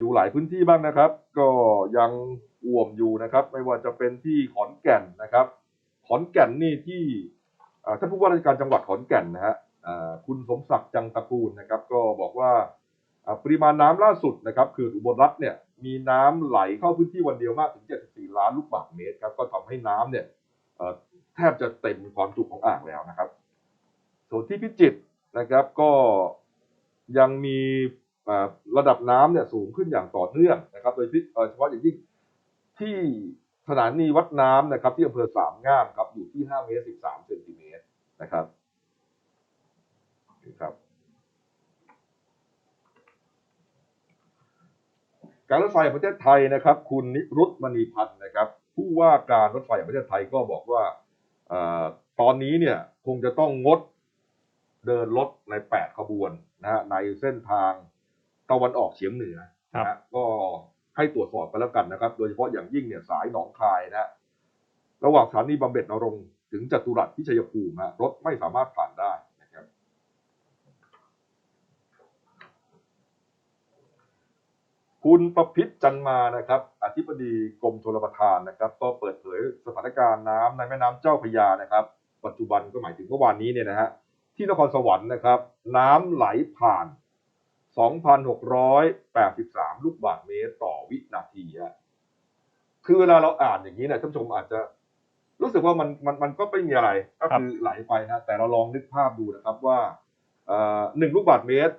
ดูหลายพื้นที่บ้างนะครับ ก็ยังอ่วมอยู่นะครับ ไม่ว่าจะเป็นที่ขอนแก่นนะครับ ขอนแก่นนี่ที่ท่านผู้ว่าราชการจังหวัดขอนแก่นนะฮะคุณสมศักดิ์จังตะกูลนะครับ ก็บอกว่าปริมาณน้ำล่าสุดนะครับคืออุบลรัฐเนี่ยมีน้ำไหลเข้าพื้นที่วันเดียวมากถึง 74 ล้านลูกบาศก์เมตรครับก็ทำให้น้ำเนี่ยแทบจะเต็มความจุของอ่างแล้วนะครับ ส่วนที่พิจิตรนะครับก็ยังมี ระดับน้ำเนี่ยสูงขึ้นอย่างต่อเนื่องนะครับ โดยเอ่อเฉพาะอย่างยิ่งที่สถานีวัดน้ำนะครับ ที่อำเภอสามงามครับอยู่ที่5เมตร13เซนติเมตรนะครับนะครับ การรถไฟแห่งประเทศไทยนะครับ คุณนิรุตมณีพันธ์นะครับ ผู้ว่าการรถไฟแห่งประเทศไทยก็บอกว่าอตอนนี้เนี่ยคงจะต้องงดเดินรถใน 8 ขบวนนะฮะในเส้นทาง ตะวันออกเฉียงเหนือนะฮะก็ให้ตรวจสอบกันแล้วกันนะครับ โดยเฉพาะอย่างยิ่งเนี่ยสายหนองคายนะฮะระหว่างสถานีบำเหน็จนรงค์ถึงจตุรัสที่ชัยภูมิฮะรถไม่สามารถผ่านได้นะครับ คุณประพิษจันมานะครับ อธิบดีกรมชลประทานนะครับ ก็เปิดเผยสถานการณ์น้ำในแม่น้ำเจ้าพระยานะครับ ปัจจุบันก็หมายถึงเมื่อวานนี้เนี่ยนะฮะที่นครสวรรค์นะครับ น้ำไหลผ่าน 2,683 ลูกบาศก์เมตรต่อวินาทีฮะคือเวลาเราอ่านอย่างนี้เนี่ยท่านผู้ชมอาจจะรู้สึกว่ามันมันมันก็ไม่มีอะไร ก็คือไหลไปนะแต่เราลองนึกภาพดูนะครับว่าเอ่อหนึ่งลูกบาศก์เมตร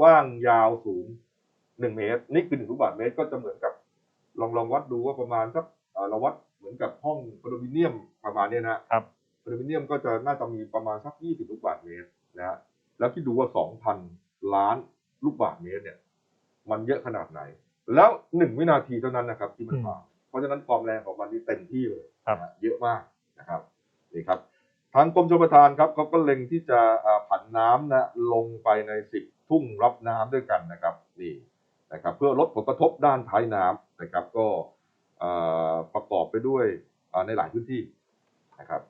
กว้างยาวสูงหนึ่งเมตร นี่คือหนึ่งลูกบาศก์เมตรก็จะเหมือนกับ ลองลองวัดดูว่าประมาณสักเอ่อเราวัดเหมือนกับห้องคอนโดมิเนียมประมาณเนี้ยนะครับคอนโดมิเนียมก็จะน่าจะมีประมาณสักยี่สิบลูกบาศก์เมตรนะฮะแล้วคิดดูว่าสองพันล้าน ลูกบาศก์เมตรเนี่ย มันเยอะขนาดไหน แล้วหนึ่งวินาทีเท่านั้นนะครับ ที่มันผ่านเพราะฉะนั้นความแรงของมันนี่เต็มที่เลยครับนะฮะเยอะมากนะครับนี่ครับ ทางกรมชลประทานครับเขาก็เล็งที่จะอ่าผันน้ำนะลงไปในสิบทุ่งรับน้ำด้วยกันนะครับนี่นะครับ เพื่อลดผลกระทบด้านท้ายน้ำนะครับ ก็อ่าประกอบไปด้วยอ่าในหลายพื้นที่นะครับ